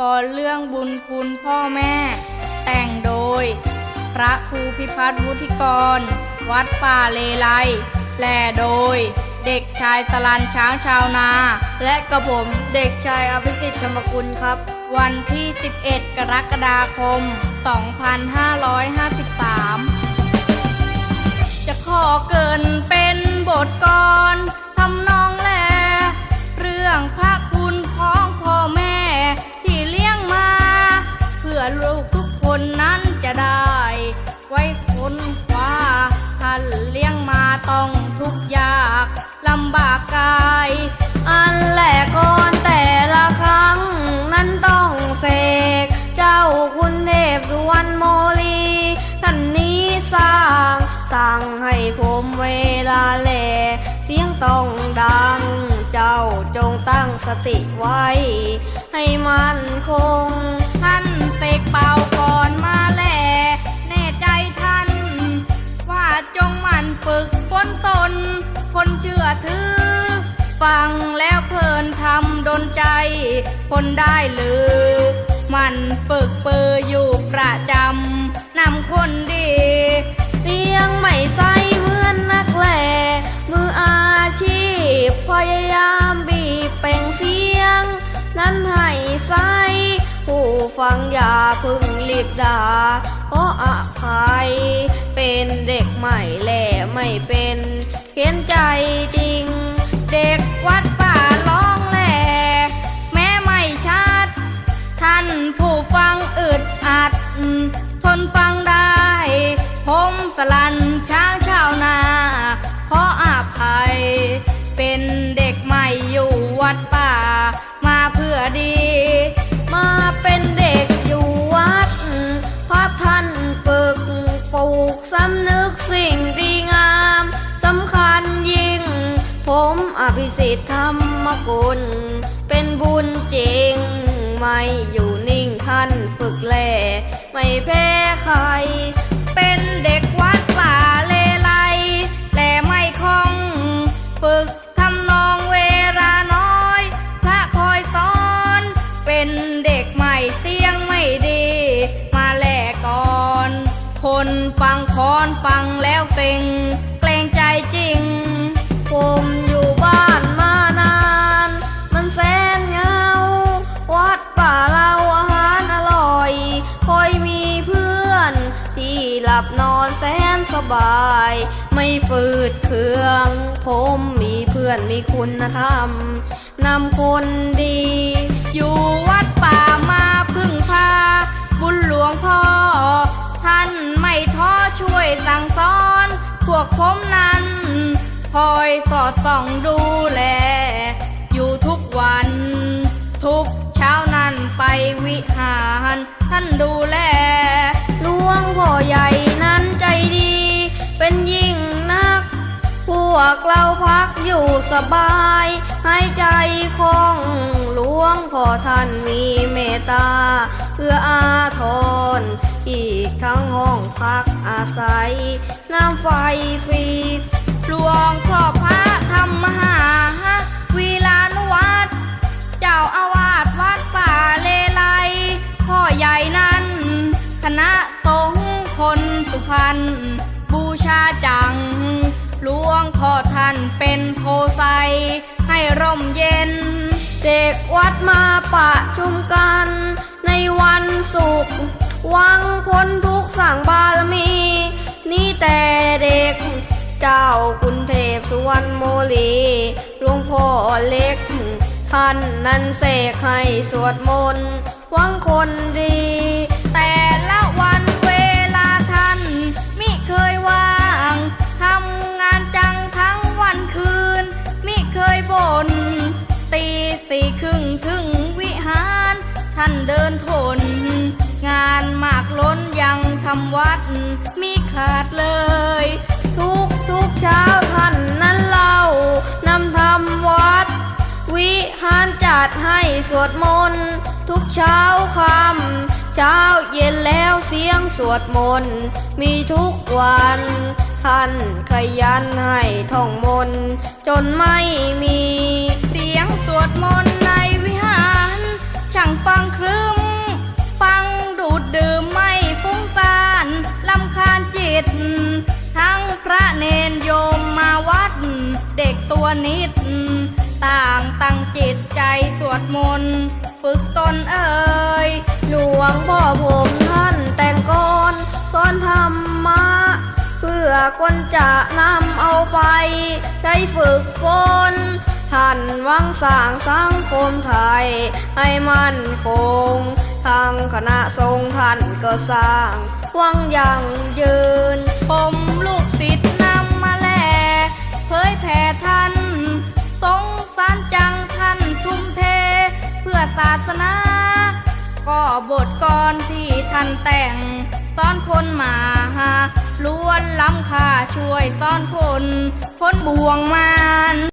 ก่อนเรื่องบุญคุณพ่อแม่ แต่งโดย พระครูพิพัฒน์วุฒิกร วัดป่าเลไลแลโดย เด็กชายสลันช้างชาวนา และกระผมเด็กชายอภิสิทธิ์ธรรมกุลครับ วันที่ 11 กรกฎาคม 2553 จะขอเกินเป็นบทก อลูกทุกคนนั้นจะได้ ไว้คนคว้าท่านเลี้ยงมาต้องทุกยากลำบากกาย อันแหลกก่อนแต่ละครั้งนั้นต้องเสก เจ้าคุณเทพสุวรรณโมลีท่านนี้สร้างสั่งให้ผมเวลาแลเสียงต้องดัง เจ้าจงตั้งสติไว้ ให้มันคง เสกเป่าก่อนมาแหล่แน่ใจท่าน ว่าจงมันฝึกบนตน คนเชื่อถือ ฟังแล้วเพลินทำดนใจ คนได้หรือ มันฝึกเปืออยู่ประจำนำคนดี เสียงไม่ใสเหมือนนักแหล่มืออาชีพพยายามบีบเป่งเสียง นั้นให้ใส ผู้ฟังอย่าพึ่งรีบด่าเพราะอภัย เป็นเด็กใหม่แหล่ไม่เป็นเขียนใจจริง เด็กวัดป่าร้องแหล่แม้ไม่ชัด ท่านผู้ฟังอึดอัด รมกุล เป็นบุญจริง ไม่อยู่นิ่งท่านฝึกแล ไม่แพ้ใคร เป็นเด็กวัดป่าเลไลแต่ไม่คงฝึกทำนองเวลาน้อย พระคอยสอน เป็นเด็กใหม่เสียงไม่ดี มาแลกก่อน คนฟังคอนฟังแล้วเซ็งเกรงใจจริงผม บนอนแสนสบาย ไม่ฝืดเคือง ผมมีเพื่อนมีคุณธรรมนำคนดี อยู่วัดป่ามาพึ่งพา บุญหลวงพ่อ ท่านไม่ท้อช่วยสั่งสอน พวกผมนั้นคอยสอดส่องดูแล อยู่ทุกวัน ทุกเช้านั้นไปวิหาร ท่านดูแล กเราพักอยู่สบายหายใจคล่องหลวงพ่อท่านมีเมตตาเพื่ออาทรอีกทั้งห้องพักอาศัย น้ำไฟฟรีหลวงพ่อพระธรรมหา พ่อท่านเป็นโพไซให้ร่มเย็น เด็กวัดมาปะชุมกัน ในวันศุกร์หวังพ้นทุกสั่งบารมี นี่แต่เด็ก เจ้าคุณเทพสุวรรณโมลีหลวงพ่อเล็ก ท่านนั้นเสกให้สวดมนต์หวังคนดี บน ตีสี่ครึ่งถึงวิหาร ท่านเดินทน งานมากล้นยังทำวัดมิขาดเลย ทุกทุกเช้าท่านนั้นเล่านำธรรมวัด วิหารจัดให้สวดมนต์ทุกเช้าคำเช้าเย็นแล้วเสียงสวดมนต์มีทุกวัน ท่านขยันให้ท่องมน จนไม่มีเสียงสวดมนในวิหาร ช่างฟังครึมฟังดูดดื่มไม่ฟุ้งซ่านลำคาญจิต ทั้งพระเนนโยมมาวัด เด็กตัวนิด ต่างตั้งจิตใจสวดมนฝึกตนเอ่ยหลวงพ่อผมท่านแต่งก่อนก่อนทำมา พื่อคนจะนำเอาไป ใช้ฝึกฝนท่านวังสร้างสังคมไทย ให้มั่นคง ทางคณะทรงฆ์ท่านก็สร้างวังยังยืน ผมลูกศิษย์นำมาแลเผยแผ่ท่าน สงสารจังท่านทุ่มเท เพื่อศาสนา ก็บทกรที่ท่านแต่งสอนคนมาหา ล้วนล้ำค่าช่วยซ่อนคนพ้นบ่วงมาร